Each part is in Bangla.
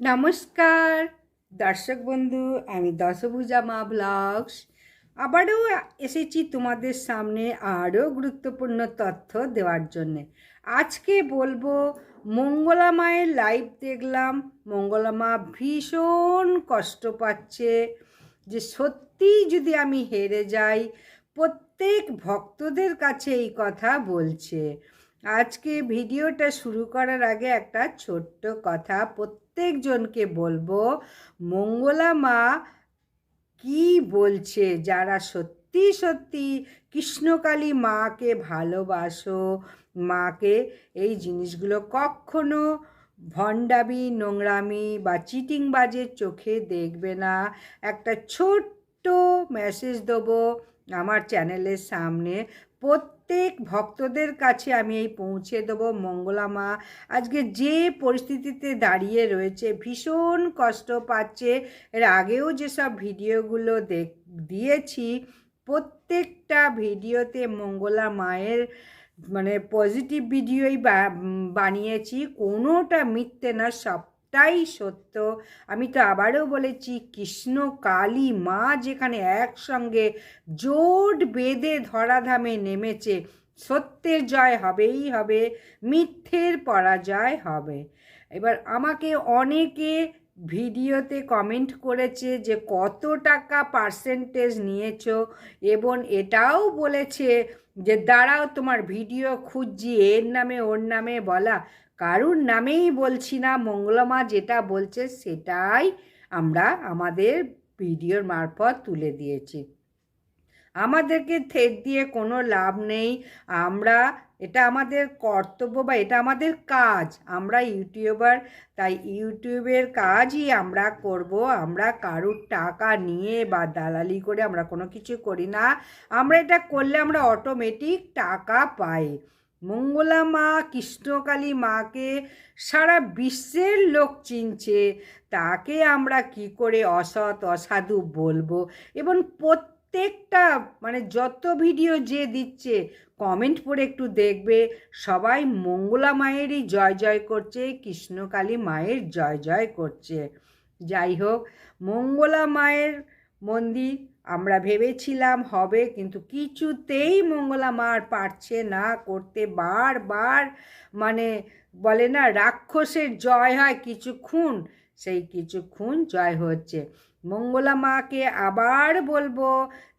নমস্কার, দর্শক বন্ধু, আমি দশভুজা মা ব্লগস। আবারও এসেছি তোমাদের সামনে আরও গুরুত্বপূর্ণ তথ্য দেওয়ার জন্যে। আজকে বলব, মঙ্গলা মায়ের লাইভ দেখলাম। মঙ্গলা মা ভীষণ কষ্ট পাচ্ছে যে সত্যি যদি আমি হেরে যাই, প্রত্যেক ভক্তদের কাছে এই কথা বলছে। আজকে ভিডিওটা শুরু করার আগে একটা ছোট্ট কথা প্রত্যেকজনকে বলব, মঙ্গলা মা কি বলছে? যারা সত্যি সত্যি কৃষ্ণকালী মাকে ভালোবাসো, মাকে এই জিনিসগুলো কখনো ভণ্ডামি, নোংরামি বা চিটিংবাজের চোখে দেখবে না। একটা ছোট্ট মেসেজ দেবো আমার চ্যানেলের সামনে। প্রত্যেক ভক্তদের কাছে আমি এই পৌঁছে দেবো, মঙ্গলা মা। আজকে যে পরিস্থিতিতে দাঁড়িয়ে রয়েছে, ভীষণ কষ্ট পাচ্ছে। এর আগেও যেসব ভিডিওগুলো দেখ, দিয়েছি, প্রত্যেকটা ভিডিওতে মঙ্গলা মায়ের মানে পজিটিভ ভিডিওই বানিয়েছি। কোনোটা মিথ্যে না সবটাই সত্য। আমি তো আবারও বলেছি, কৃষ্ণ, কালী, মা যেখানে একসঙ্গে জোট বেঁধে ধরাধামে নেমেছে, সত্যের জয় হবেই হবে, মিথ্যের পরাজয় হবে। এবার আমাকে অনেকে ভিডিওতে কমেন্ট করেছে যে, কত টাকা পার্সেন্টেজ নিয়েছো? এবং এটাও বলেছে যে, দাঁড়াও, তোমার ভিডিও খুঁজছি, এর নামে, ওর নামে বলা। কারুর নামেই বলছি না, মঙ্গলমা যেটা বলছে সেটাই আমরা আমাদের ভিডিওর মারফত তুলে দিয়েছি। আমাদেরকে থেট দিয়ে কোনো লাভ নেই। আমরা, এটা আমাদের কর্তব্য বা এটা আমাদের কাজ। আমরা ইউটিউবার, তাই ইউটিউবের কাজই আমরা করব। আমরা কারুর টাকা নিয়ে বা দালালি করে আমরা কোনো কিছু করি না। আমরা এটা করলে আমরা অটোমেটিক টাকা পাই। মঙ্গলা মা, কৃষ্ণকালী মাকে সারা বিশ্বের লোক চিনছে। তাকে আমরা কি করে অসৎ, অসাধু বলব? এবং প্রত্যেকটা মানে যত ভিডিও যে দিচ্ছে কমেন্ট পড়ে একটু দেখবে। সবাই মঙ্গলা মায়েরই জয় জয় করছে, কৃষ্ণকালী মায়ের জয় জয় করছে। যাই হোক, মঙ্গলা মায়ের মন্দির, আমরা ভেবেছিলাম হবে, কিন্তু কিছুতেই মঙ্গলা মার পারছে না করতে। বারবার মানে বলে না, রাক্ষসের জয় হয় কিছুক্ষণ, সেই কিছুক্ষণ জয় হচ্ছে। মঙ্গলা মাকে আবার বলব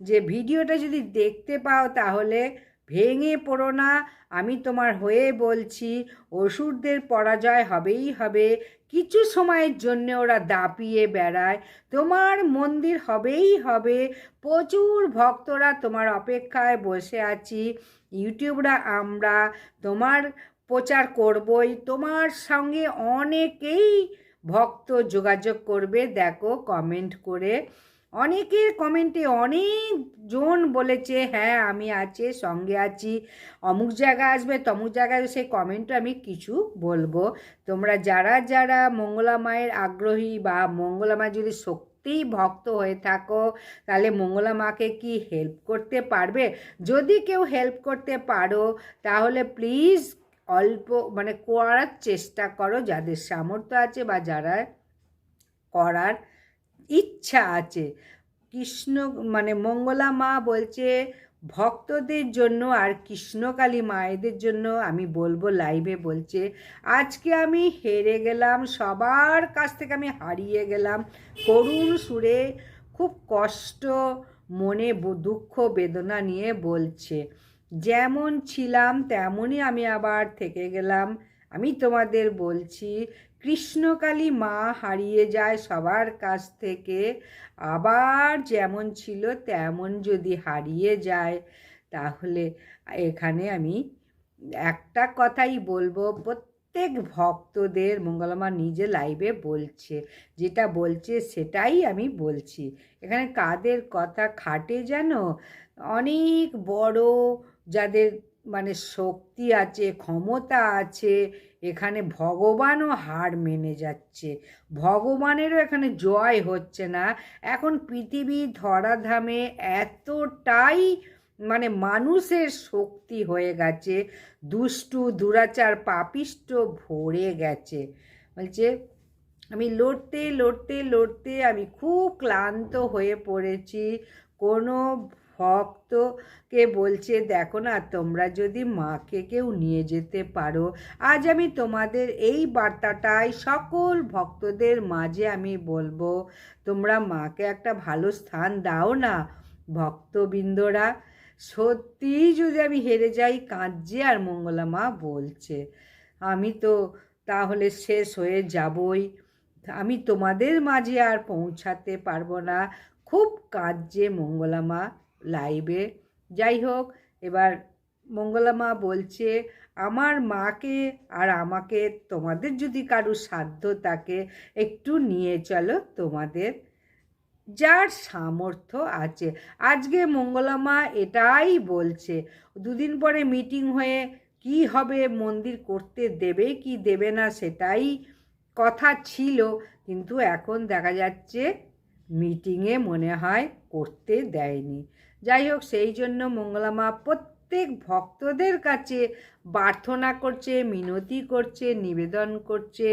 যে, ভিডিওটা যদি দেখতে পাও তাহলে ভেঙে পড়ো না। আমি তোমার হয়ে বলছি অসুরদের পরাজয় হবেই হবে। কিছু সময়ের জন্য ওরা দাপিয়ে বেড়ায়। তোমার মন্দির হবেই হবে। প্রচুর ভক্তরা তোমার অপেক্ষায় বসে আছি। ইউটিউবরা আমরা, তোমার প্রচার করবই। তোমার সঙ্গে অনেকেই ভক্ত যোগাযোগ করবে, দেখো কমেন্ট করে। অনেকের কমেন্টে অনেকজন বলেছে হ্যাঁ আমি আছে, সঙ্গে আছি। অমুক জায়গায় আসবে, তমুক জায়গায় সেই কমেন্টও আমি কিছু বলব। তোমরা যারা যারা মঙ্গলা মায়ের আগ্রহী বা মঙ্গলা মায়ের যদি সত্যিই ভক্ত হয়ে থাকো, তাহলে মঙ্গলা মাকে কি হেল্প করতে পারবে? যদি কেউ হেল্প করতে পারো, তাহলে প্লিজ অল্প মানে করার চেষ্টা করো। যাদের সামর্থ্য আছে বা যারা করার ইচ্ছা আছে। কৃষ্ণ মানে মঙ্গলা মা বলছে, ভক্তদের জন্য আর কৃষ্ণকালী মায়েদের জন্য আমি বলব লাইভে বলছে, আজকে আমি হেরে গেলাম, সবার কাছ থেকে আমি হারিয়ে গেলাম। করুণ সুরে খুব কষ্ট, মনে দুঃখ, বেদনা নিয়ে বলছে, যেমন ছিলাম তেমনই আমি আবার থেকে গেলাম, আমি তোমাদের বলছি কৃষ্ণকালী মা হারিয়ে যায় সবার কাছ থেকে, আবার যেমন ছিল তেমন যদি হারিয়ে যায়, তাহলে এখানে আমি একটা কথাই বলব, প্রত্যেক ভক্তদের মঙ্গলমা নিজে লাইভে বলছে, যেটা বলছে সেটাই আমি বলছি। এখানে কাদের কথা খাটে যেন? অনেক বড় যাদের মানে শক্তি আছে, ক্ষমতা আছে, এখানে ভগবানও হার মেনে যাচ্ছে। ভগবানেরও এখানে জয় হচ্ছে না। এখন পৃথিবী ধরাধামে এতটাই মানে মানুষের শক্তি হয়ে গেছে, দুষ্টু, দুরাচার, পাপিষ্ট ভরে গেছে। বলছে, আমি লড়তে লড়তে লড়তে আমি খুব ক্লান্ত হয়ে পড়েছি। কোনো ভক্তকে বলছে, দেখো না, তোমরা যদি মাকে কেউ নিয়ে যেতে পারো, আজ আমি তোমাদের এই বার্তাটাই সকল ভক্তদের মাঝে আমি বলব, তোমরা মাকে একটা ভালো স্থান দাও না, ভক্তবৃন্দরা। সত্যিই যদি আমি হেরে যাই, কাঁদছে আর মঙ্গলা মা বলছে, আমি তো তাহলে শেষ হয়ে যাবই, আমি তোমাদের মাঝে আর পৌঁছাতে পারব না। খুব কাঁদছে মঙ্গলা মা। লাইভে যাই হোক, এবার মঙ্গলা মা বলছে, আমার মাকে আর আমাকে তোমাদের যদি কারও সাধ্য থাকে, একটু নিয়ে চলো তোমাদের। যার সামর্থ্য আছে। আজকে মঙ্গলা মা এটাই বলছে, দুদিন পরে মিটিং হয়ে কি হবে, মন্দির করতে দেবে কি দেবে না সেটাই কথা ছিল, কিন্তু এখন দেখা যাচ্ছে মিটিংয়ে মনে হয় করতে দেয়নি। যাই হোক, সেই জন্য মঙ্গলামা প্রত্যেক ভক্তদের কাছে প্রার্থনা করছে, মিনতি করছে, নিবেদন করছে।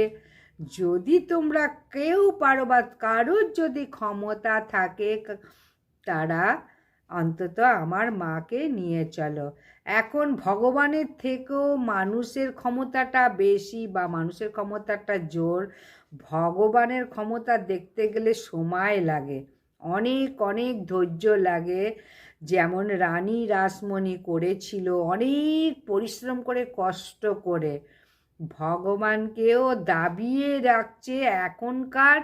যদি তোমরা কেউ পারো বা কারোর যদি ক্ষমতা থাকে, তারা অন্তত আমার মাকে নিয়ে চলো। এখন ভগবানের থেকেও মানুষের ক্ষমতাটা বেশি বা মানুষের ক্ষমতাটা জোর, ভগবানের ক্ষমতা দেখতে গেলে সময় লাগে। অনেক অনেক ধৈর্য লাগে। যেমন রানী রাসমণি করেছিল অনেক পরিশ্রম করে, কষ্ট করে। ভগবানকেও দাবিয়ে রাখছে এখনকার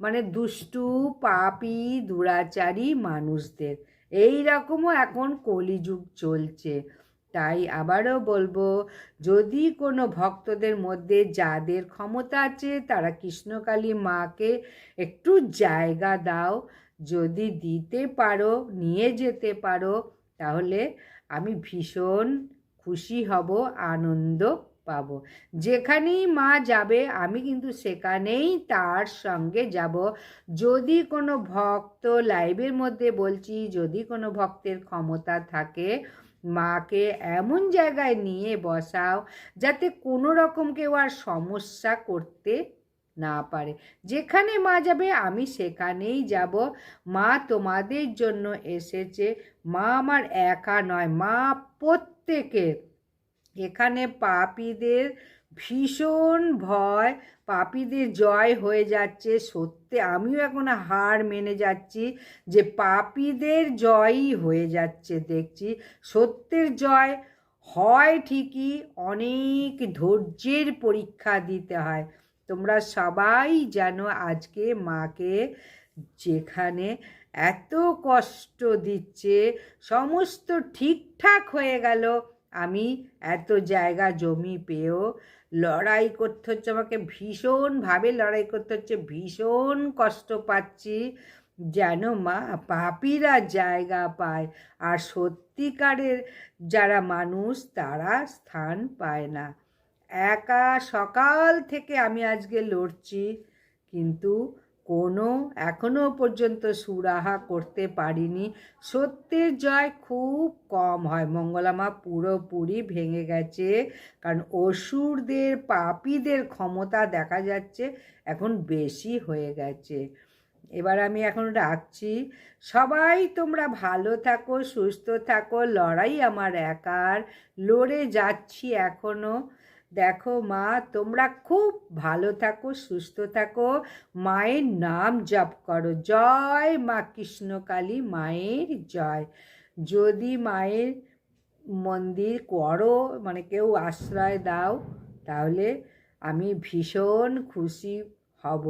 মানে দুষ্টু, পাপি, দুরাচারী মানুষদের। এই রকমও এখন কলিযুগ চলছে। তাই আবারও বলব, যদি কোনো ভক্তদের মধ্যে যাদের ক্ষমতা আছে, তারা কৃষ্ণকালী মাকে একটু জায়গা দাও। যদি দিতে পারো, নিয়ে যেতে পারো, তাহলে আমি ভীষণ খুশি হব, আনন্দ পাব। যেখানেই মা যাবে, আমি কিন্তু সেখানেই তার সঙ্গে যাব। যদি কোনো ভক্ত লাইভের মধ্যে বলছি, যদি কোনো ভক্তের ক্ষমতা থাকে, মাকে এমন জায়গায় নিয়ে বসাও, যাতে কোনো রকম কেউ আর সমস্যা করতে না পারে। যেখানে মা যাবে, আমি সেখানেই যাব। মা তোমাদের জন্য এসেছে। মা আমার একা নয়, মা প্রত্যেকের। এখানে পাপীদের ভীষণ ভয়, পাপীদের জয় হয়ে যাচ্ছে। সত্যি, আমিও এখন হার মেনে যাচ্ছি যে পাপীদের জয়ই হয়ে যাচ্ছে, দেখছি। সত্যের জয় হয় ঠিকই, অনেক ধৈর্যের পরীক্ষা দিতে হয়। তোমরা সবাই জানো আজকে মাকে যেখানে এত কষ্ট দিচ্ছে, সমস্ত ঠিকঠাক হয়ে গেল, আমি এত জায়গা জমি পেয়েও লড়াই করতে হচ্ছে, আমাকে ভীষণভাবে লড়াই করতে হচ্ছে, ভীষণ কষ্ট পাচ্ছি, যেন মা পাপিরা জায়গা পায়। আর সত্যিকারের যারা মানুষ, তারা স্থান পায় না। একা সকাল থেকে আমি আজকে লড়ছি, কিন্তু কোনো এখনও পর্যন্ত সুরাহা করতে পারিনি। সত্যের জয় খুব কম হয়। মঙ্গলামা পুরোপুরি ভেঙে গেছে, কারণ অসুরদের, পাপীদের ক্ষমতা দেখা যাচ্ছে, এখন বেশি হয়ে গেছে। এবার আমি এখন রাখছি, সবাই তোমরা ভালো থাকো, সুস্থ থাকো, লড়াই আমার একার, লড়ে যাচ্ছি এখনও দেখো মা, তোমরা খুব ভালো থাকো, সুস্থ থাকো। মায়ের নাম জপ করো। জয় মা কৃষ্ণকালী মায়ের জয়। যদি মায়ের মন্দির করো মানে কেউ আশ্রয় দাও, তাহলে আমি ভীষণ খুশি হব।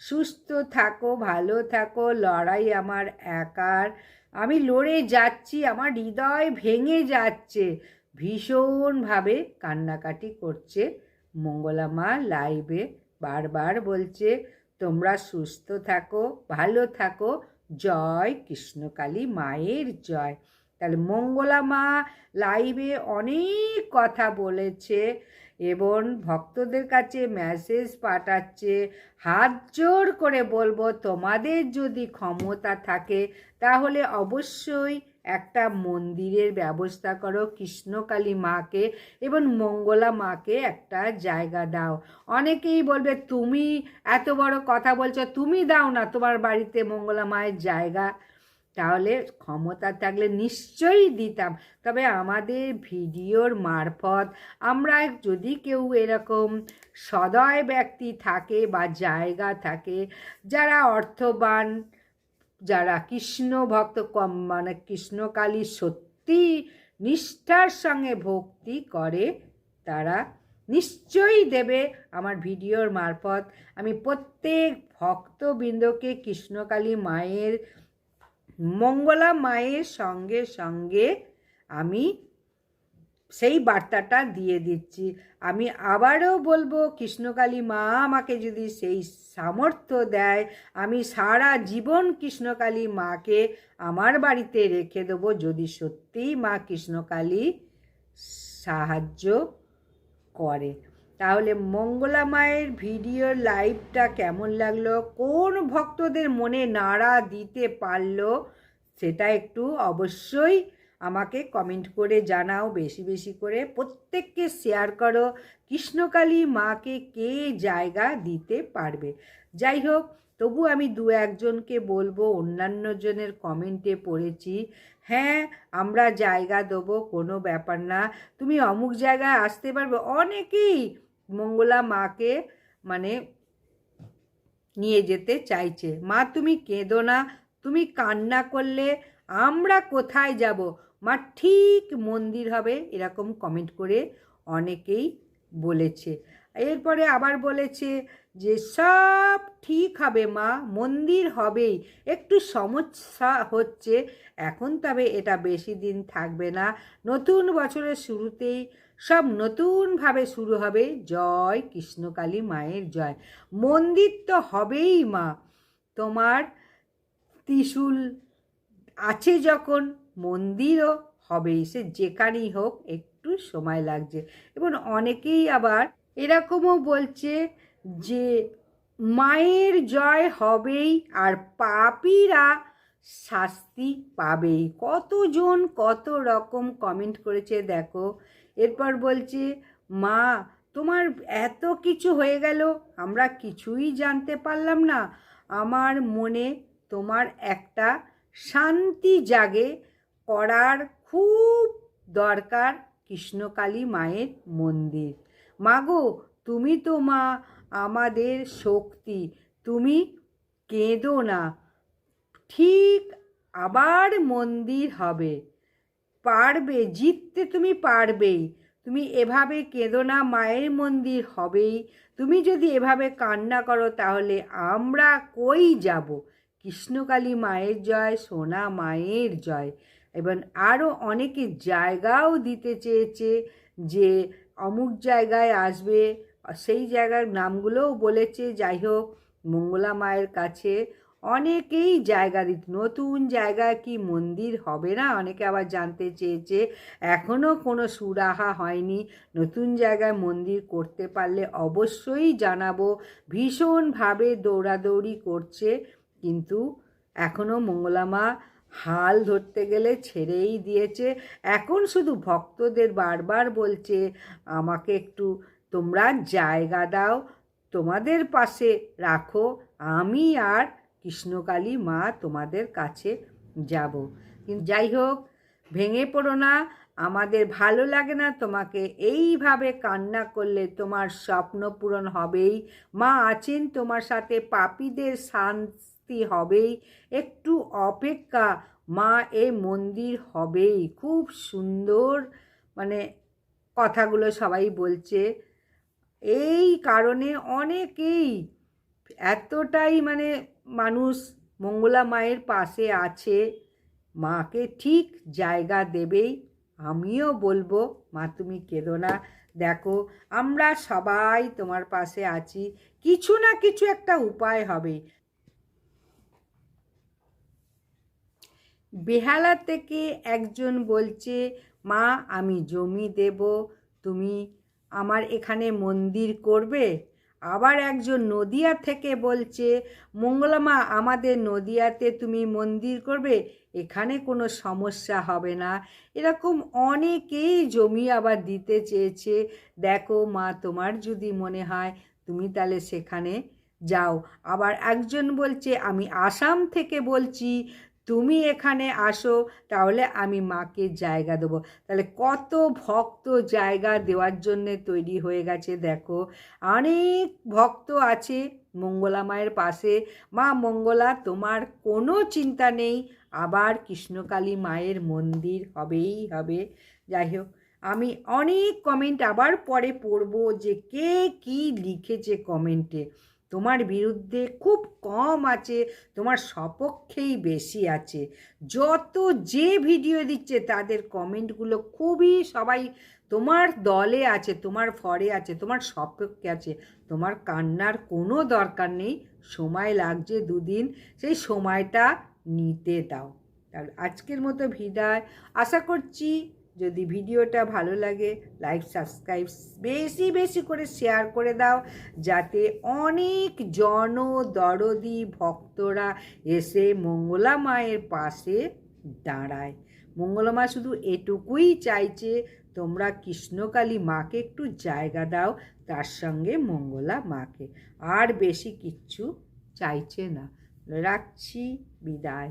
সুস্থ থাকো, ভালো থাকো, লড়াই আমার একার। আমি লড়ে যাচ্ছি, আমার হৃদয় ভেঙে যাচ্ছে। ভীষণভাবে কান্নাকাটি করছে। মঙ্গলা মা লাইভে বারবার বলছে, তোমরা সুস্থ থাকো, ভালো থাকো। জয় কৃষ্ণকালী মায়ের জয়। তাহলে মঙ্গলা মা লাইভে অনেক কথা বলেছে এবং ভক্তদের কাছে মেসেজ পাঠাচ্ছে। হাত জোর করে বলব, তোমাদের যদি ক্ষমতা থাকে, তাহলে অবশ্যই একটা মন্দিরের ব্যবস্থা করো কৃষ্ণকালী মাকে এবং মঙ্গলা মাকে একটা জায়গা দাও। অনেকেই বলবে, তুমি এত বড় কথা বলছো, তুমি দাও না তোমার বাড়িতে মঙ্গলা মায়ের জায়গা। তাহলে ক্ষমতা থাকলে নিশ্চয়ই দিতাম। তবে আমাদের ভিডিওর মারফত আমরা যদি কেউ এরকম সদয় ব্যক্তি থাকে বা জায়গা থাকে, যারা অর্থবান যারা কৃষ্ণ ভক্ত, কম মানে কৃষ্ণকালী সত্যি নিষ্ঠার সঙ্গে ভক্তি করে, তারা নিশ্চয়ই দেবে আমার ভিডিওর মারফত। আমি প্রত্যেক ভক্তবৃন্দকে কৃষ্ণকালী মায়ের, মঙ্গলা মায়ের সঙ্গে সঙ্গে আমি সেই বার্তাটা দিয়ে দিচ্ছি। আমি আবারও বলব, কৃষ্ণকালী মা আমাকে যদি সেই সামর্থ্য দেয়, আমি সারা জীবন কৃষ্ণকালী মাকে আমার বাড়িতে রেখে দেবো। যদি সত্যিই মা কৃষ্ণকালী সাহায্য করে। তাহলে মঙ্গলা মায়ের ভিডিওর লাইভটা কেমন লাগল? কোন ভক্তদের মনে নাড়া দিতে পারল? সেটা একটু অবশ্যই আমাকে কমেন্ট করে জানাও, বেশি বেশি করে। প্রত্যেককে শেয়ার করো, কৃষ্ণকালী মাকে কে জায়গা দিতে পারবে? যাই হোক, তবু আমি দু একজনকে বলব, অন্যান্য জনের কমেন্টে পড়েছি হ্যাঁ আমরা জায়গা দেবো, কোনো ব্যাপার না। তুমি অমুক জায়গায় আসতে পারবে। অনেকেই মঙ্গলা মাকে মানে নিয়ে যেতে চাইছে। মা, তুমি কেঁদো না। তুমি কান্না করলে আমরা কোথায় যাব? মা ঠিক মন্দির হবে এরকম কমেন্ট করে অনেকেই বলেছে। এরপরে আবার বলেছে যে, সব ঠিক হবে মা, মন্দির হবেই। একটু সমস্যা হচ্ছে। এখন তবে এটা বেশি দিন থাকবে না। নতুন বছরের শুরুতেই সব নতুনভাবে শুরু হবে। জয় কৃষ্ণকালী মায়ের জয়। মন্দির তো হবেই মা। তোমার ত্রিশূল আছে যখন মন্দিরও হবেই। সে যেখানেই হোক একটু সময় লাগছে। এবং অনেকেই আবার এরকমও বলছে যে, মায়ের জয় হবেই আর পাপীরা শাস্তি পাবেই। কতজন কত রকম কমেন্ট করেছে, দেখো। এরপর বলছে, মা, তোমার এত কিছু হয়ে গেল, আমরা কিছুই জানতে পারলাম না। আমার মনে তোমার একটা শান্তি জাগে করার খুব দরকার কৃষ্ণকালী মায়ের মন্দির। মাগো, তুমি তো মা, আমাদের শক্তি। তুমি কেঁদো না। ঠিক আবার মন্দির হবে। পারবে, জিততে তুমি পারবেই। তুমি এভাবে কেঁদো না, মায়ের মন্দির হবেই। তুমি যদি এভাবে কান্না করো, তাহলে আমরা কই যাব? কৃষ্ণকালী মায়ের জয়, সোনা মায়ের জয়। এবং আরও অনেকে জায়গাও দিতে চেয়েছে যে অমুক জায়গায় আসবে, সেই জায়গার নামগুলোও বলেছে। যাই হোক, মঙ্গলা মায়ের কাছে অনেকেই জায়গা দিত। নতুন জায়গায় কি মন্দির হবে না? অনেকে আবার জানতে চেয়েছে। এখনও কোনো সুরাহা হয়নি। নতুন জায়গায় মন্দির করতে পারলে অবশ্যই জানাব। ভীষণভাবে দৌড়াদৌড়ি করছে। কিন্তু এখনও মঙ্গলামা হাল ধরতে গেলে ছেড়েই দিয়েছে। এখন শুধু ভক্তদের বারবার বলছে, আমাকে একটু তোমরা জায়গা দাও, তোমাদের পাশে রাখো, আমি আর কৃষ্ণকালী মা তোমাদের কাছে যাব। কিন্তু যাই হোক, ভেঙে পড়ো না, আমাদের ভালো লাগে না তোমাকে। এইভাবে কান্না করলে তোমার স্বপ্ন পূরণ হবেই। মা আছেন তোমার সাথে, পাপীদের শান্তি হবেই। একটু অপেক্ষা, মা এ মন্দির হবেই। খুব সুন্দর মানে কথাগুলো সবাই বলছে। এই কারণে অনেকেই এতটাই মানে মানুষ মঙ্গলা মায়ের পাশে আছে। মাকে ঠিক জায়গা দেবেই। আমিও বলব, মা, তুমি কেঁদো না। দেখো, আমরা সবাই তোমার পাশে আছি। কিছু না কিছু একটা উপায় হবে। বেহালা থেকে একজন বলছে, মা, আমি জমি দেব, তুমি আমার এখানে মন্দির করবে? আবার একজন নদিয়া থেকে বলছে মঙ্গলামা আমাদের নদিয়াতে তুমি মন্দির করবে, এখানে কোনো সমস্যা হবে না। এরকম অনেকেই জমি আবার দিতে চেয়েছে, দেখো মা, তোমার যদি মনে হয় তুমি তাহলে সেখানে যাও। আবার একজন বলছে, আমি আসাম থেকে বলছি তুমি এখানে আসো, তাহলে আমি মাকে জায়গা দেবো। তাহলে কত ভক্ত জায়গা দেওয়ার জন্যে তৈরি হয়ে গেছে, দেখো। অনেক ভক্ত আছে মঙ্গলা মায়ের পাশে। মা মঙ্গলা, তোমার কোনো চিন্তা নেই, আবার কৃষ্ণকালী মায়ের মন্দির হবেই হবে। যাই হোক, আমি অনেক কমেন্ট আবার পরে পড়ব যে কে কি লিখেছে কমেন্টে তোমার বিরুদ্ধে খুব কম আছে, তোমার সপক্ষেই বেশি আছে। যত যে ভিডিও দিচ্ছে, তাদের কমেন্টগুলো খুবই সবাই তোমার দলে আছে, তোমার ফরে আছে, তোমার সপক্ষে আছে। তোমার কান্নার কোনো দরকার নেই, সময় লাগছে দুদিন, সেই সময়টা নিতে দাও। তাহলে আজকের মতো বিদায়। আশা করছি যদি ভিডিওটা ভালো লাগে লাইক সাবস্ক্রাইব বেশি বেশি করে শেয়ার করে দাও, যাতে অনেক জন দরদি ভক্তরা এসে মঙ্গলা মায়ের পাশে দাঁড়ায়। মঙ্গলা মা শুধু এটুকুই চাইছে, তোমরা কৃষ্ণকালী মাকে একটু জায়গা দাও, তার সঙ্গে মঙ্গলা মাকে। আর বেশি কিচ্ছু চাইছে না। রাখছি, বিদায়।